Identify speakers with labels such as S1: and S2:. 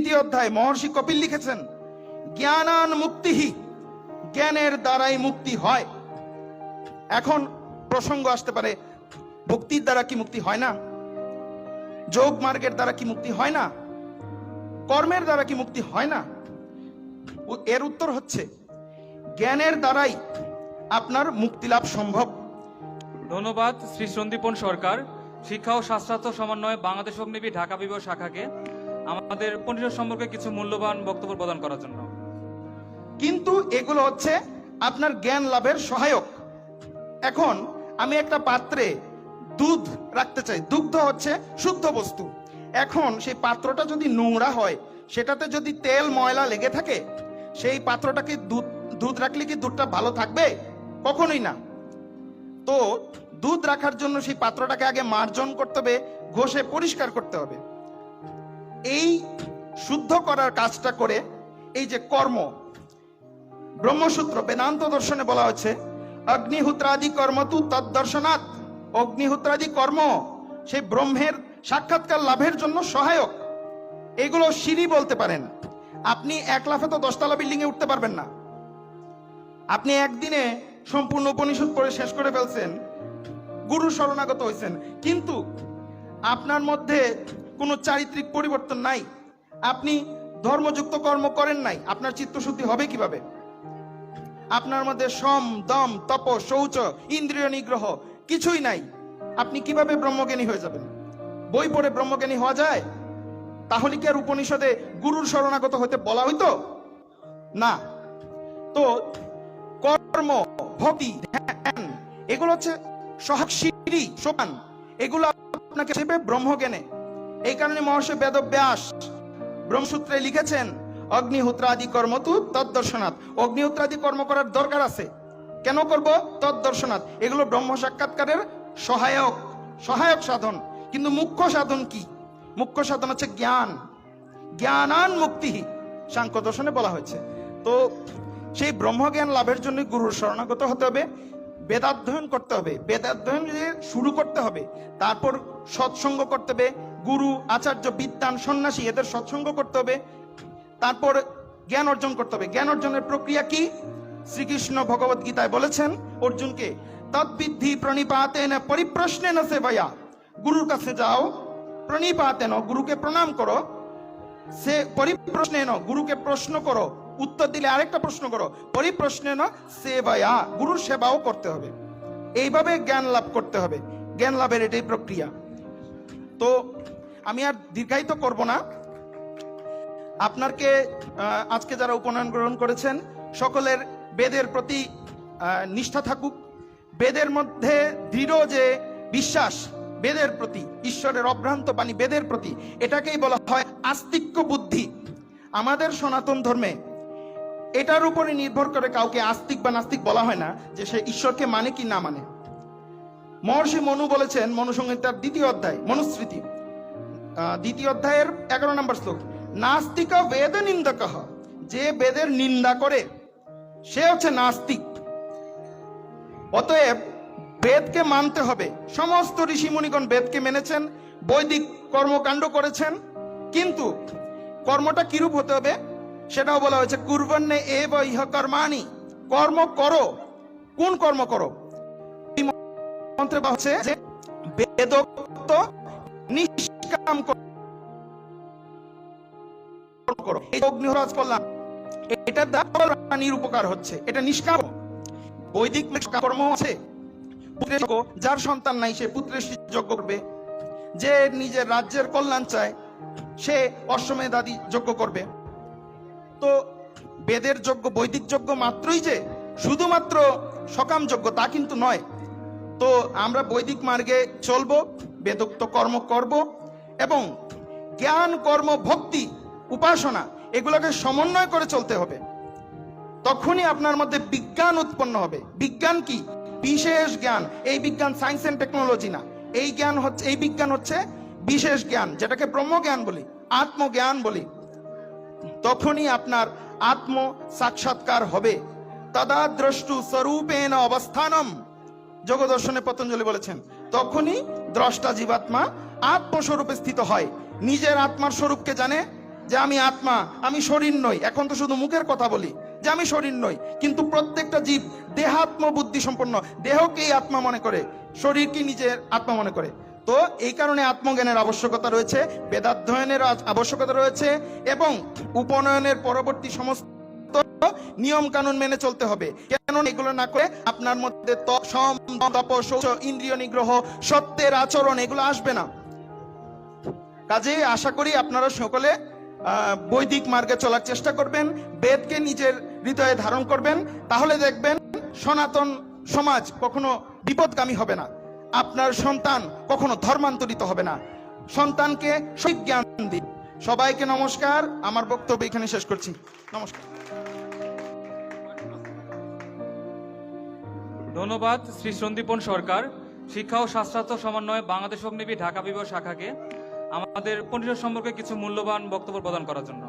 S1: তৃতীয় অধ্যায় মহর্ষি কপিল লিখেছেন, জ্ঞানান মুক্তিহি, জ্ঞানের দ্বারাই মুক্তি হয়। এখন প্রসঙ্গ আসতে পারে, ভক্তির দ্বারা কি মুক্তি হয় না? যোগ মার্গের দ্বারা কি মুক্তি হয় না? কর্মের দ্বারা কি মুক্তি হয় না? এর উত্তর হচ্ছে, জ্ঞানের দ্বারাই আপনার মুক্তি লাভ সম্ভব।
S2: ধন্যবাদ শ্রী সন্দীপন সরকার। শিক্ষা ও শাস্ত্রার্থ সমন্বয়ে বাংলাদেশ অগ্নিবী ঢাকা বিভাগ শাখাকে আমাদের পণ্ডিত সম্পর্কে কিছু মূল্যবান বক্তব্য প্রদান করার জন্য।
S1: কিন্তু এগুলো হচ্ছে আপনার জ্ঞান লাভের সহায়ক। এখন আমি একটা পাত্রে দুধ রাখতে চাই। দুগ্ধ হচ্ছে শুদ্ধ বস্তু। এখন সেই পাত্রটা যদি নোংরা হয়, সেটাতে যদি তেল, ময়লা লেগে থাকে, সেই পাত্রটাকে দুধ দুধ রাখলে কি দুধটা ভালো থাকবে? কখনোই না। তো দুধ রাখার জন্য সেই পাত্রটাকে আগে মার্জন করতে হবে, ঘষে পরিষ্কার করতে হবে। এই শুদ্ধ করার কাজটা করে এই যে কর্ম, ব্রহ্মসূত্র বেদান্ত দর্শনে বলা হচ্ছে, অগ্নিহুত্রাদি কর্ম তু তদ্দর্শনাৎ। অগ্নিহুত্রাদি কর্ম সেই ব্রহ্মের সাক্ষাৎকার লাভের জন্য সহায়ক। এগুলো সিঁড়ি বলতে পারেন। আপনি এক লাফে তো দশতলা বিল্ডিং এ উঠতে পারবেন না। আপনি একদিনে সম্পূর্ণ উপনিষদ পড়ে শেষ করে ফেলছেন, গুরু শরণাগত হয়েছেন কিন্তু আপনার মধ্যে কোনো চারিত্রিক পরিবর্তন নাই। আপনি ধর্মযুক্ত কর্ম করেন নাই, আপনার চিত্তশুদ্ধি হবে কীভাবে? আপনার মধ্যে সম, দম, তপ, শৌচ, ইন্দ্রিয় নিগ্রহ কিছুই নাই। আপনি কীভাবে ব্রহ্মজ্ঞানী হয়ে যাবেন? বই পড়ে ব্রহ্মজ্ঞানী হওয়া যায়? তাহলে কি আর উপনিষদে গুরুর শরণাগত হতে বলা হইতো? না। তো কর্ম, ভক্তি, ধ্যান, এগুলো হচ্ছে সহায়ক সিঁড়ি সোপান এগুলো আপনাকে ব্রহ্মজ্ঞানে। এই কারণে মহর্ষি বেদব্যাস ব্রহ্মসূত্রে লিখেছেন, অগ্নিহোত্রাদি কর্ম তু তদ্দর্শনাথ অগ্নিহোত্রাদি কর্ম করার দরকার আছে। কেন করব? তদ্দর্শনাথ এগুলো ব্রহ্ম সাক্ষাৎকারের সহায়ক সহায়ক সাধন। কিন্তু মুখ্য সাধন কি? মুখ্য সাধন হচ্ছে জ্ঞান। জ্ঞানান মুক্তি সাংখ্য দর্শনে বলা হয়েছে। তো সেই ব্রহ্মজ্ঞান লাভের জন্য গুরুর শরণাগত হতে হবে, বেদাধ্যয়ন করতে হবে। বেদাধ্যয়ন শুরু করতে হবে, তারপর সৎসঙ্গ করতে হবে গুরু, আচার্য বিদ্যান সন্ন্যাসী এদের সৎসঙ্গ করতে হবে। তারপর জ্ঞান অর্জন করতে হবে। জ্ঞান অর্জনের প্রক্রিয়া কি? শ্রীকৃষ্ণ ভগবত গীতায় বলেছেন, অর্জুনকে তদ্বিদ্ধি প্রণিপাতেন পরিপ্রশ্নে না সেবায়া গুরুর কাছে যাও, প্রণিপাতেন, গুরুকে প্রণাম করো। সে পরিপ্রশ্নে ন, গুরুকে প্রশ্ন করো। উত্তর দিলে আরেকটা প্রশ্ন করো। পরিপ্রশ্নে ন সেবায়া গুরুর সেবাও করতে হবে। এইভাবে জ্ঞান লাভ করতে হবে। জ্ঞান লাভের এটাই প্রক্রিয়া। তো আমি আর দীর্ঘায়িত করব না। আপনাকে আহ, আজকে যারা উপনয়ন গ্রহণ করেছেন সকলের বেদের প্রতি নিষ্ঠা থাকুক। বেদের মধ্যে দৃঢ় যে বিশ্বাস বেদের প্রতি ঈশ্বরের অভ্রান্ত বাণী বেদের প্রতি এটাকেই বলা হয় আস্তিক্য বুদ্ধি। আমাদের সনাতন ধর্মে এটার উপরে নির্ভর করে কাউকে আস্তিক বা নাস্তিক বলা হয় না যে সে ঈশ্বরকে মানে কি না মানে। মহর্ষি মনু বলেছেন মনুসংহিতার দ্বিতীয় অধ্যায় মনুস্মৃতি। দ্বিতীয় অধ্যায়ের এগারো নম্বর শ্লোক। নাস্তিক বেদ নিন্দক, যে বেদের নিন্দা করে, সে হচ্ছে নাস্তিক। অতএব বেদকে মানতে হবে। সমস্ত ঋষি মুনিগণ বেদকে মেনেছেন, বৈদিক কর্মকাণ্ড করেছেন, কিন্তু কর্মটা কিরূপ হতে হবে? সেটাও বলা হয়েছে, কুর্বন্নে এ বা ইহ কর্মাণি, কর্ম করো। কোন কর্ম করো? মন্ত্রে বলা হচ্ছে যে বেদোক্ত নিষ্কাম করো। করো। এই অগ্নিহরাজ করলাম দ্বারা প্রাণীর উপকার হচ্ছে। এটা নিষ্কাম। বৈদিক কর্ম আছে। যার সন্তান নাই, সে পুত্রের যজ্ঞ করবে। যে নিজের রাজ্যের কল্যাণ চায়, সে অশ্বমেধ আদি যজ্ঞ করবে। তো বেদের যজ্ঞ, বৈদিক যজ্ঞ মাত্রই যে, শুধুমাত্র সকাম যজ্ঞ, তা কিন্তু নয়। তো আমরা বৈদিক মার্গে চলবো, বেদোক্ত কর্ম করব এবং জ্ঞান, কর্ম, ভক্তি, উপাসনা এগুলোকে সমন্বয় করে চলতে হবে। তখনই আপনার মধ্যে বিজ্ঞান উৎপন্ন হবে। বিজ্ঞান কি? বিশেষ জ্ঞান। এই বিজ্ঞান সায়েন্স এন্ড টেকনোলজি না। এই জ্ঞান হচ্ছে এই বিজ্ঞান হচ্ছে বিশেষ জ্ঞান, যেটাকে ব্রহ্মজ্ঞান বলি, আত্মজ্ঞান বলি। তখনই আপনার আত্ম সাক্ষাৎকার হবে। তদা দ্রষ্টু স্বরূপেণ অবস্থানম। যোগদর্শনে পতঞ্জলি বলেছেন, তখনই দ্রষ্টা জীবাত্মা আত্মস্বরূপে স্থিত হয়। নিজের আত্মার স্বরূপকে জানে যে আমি আত্মা, আমি শরীর নই। এখন তো শুধু মুখের কথা বলি, যে আমি শরীর নই। কিন্তু প্রত্যেকটা জীব দেহাত্ম বুদ্ধি সম্পন্ন। দেহকেই আত্মা মনে করে শরীরকে নিজের আত্মা মনে করে। তো এই কারণে আত্মজ্ঞানের আবশ্যকতা রয়েছে বেদাধ্যয়নের আবশ্যকতা রয়েছে এবং উপনয়নের পরবর্তী সমস্ত নিয়ম কানুন মেনে চলতে হবে। কেন এগুলো না করে আপনার মধ্যে ইন্দ্রিয় নিগ্রহ, সত্যের আচরণ এগুলো আসবে না। কাজে আশা করি আপনারা সকলে বৈদিক মার্গে চলার চেষ্টা করবেন, বেদকে নিজের হৃদয়ে ধারণ করবেন, তাহলে দেখবেন সনাতন সমাজ কখনো বিপদগামী হবে না। আপনার সন্তান কখনো ধর্মান্তরিত হবে না। সন্তানকে সঠিক দিন। সবাইকে নমস্কার। আমার বক্তব্য এখানে শেষ করছি। নমস্কার।
S2: ধন্যবাদ, শ্রী সন্দীপন সরকার। শিক্ষা ও স্বাস্থ্য সমন্বয় বাংলাদেশ অগ্নিবী ঢাকা বিভাগ শাখাকে আমাদের পরিষদ সম্পর্কে কিছু মূল্যবান বক্তব্য প্রদান করার জন্য।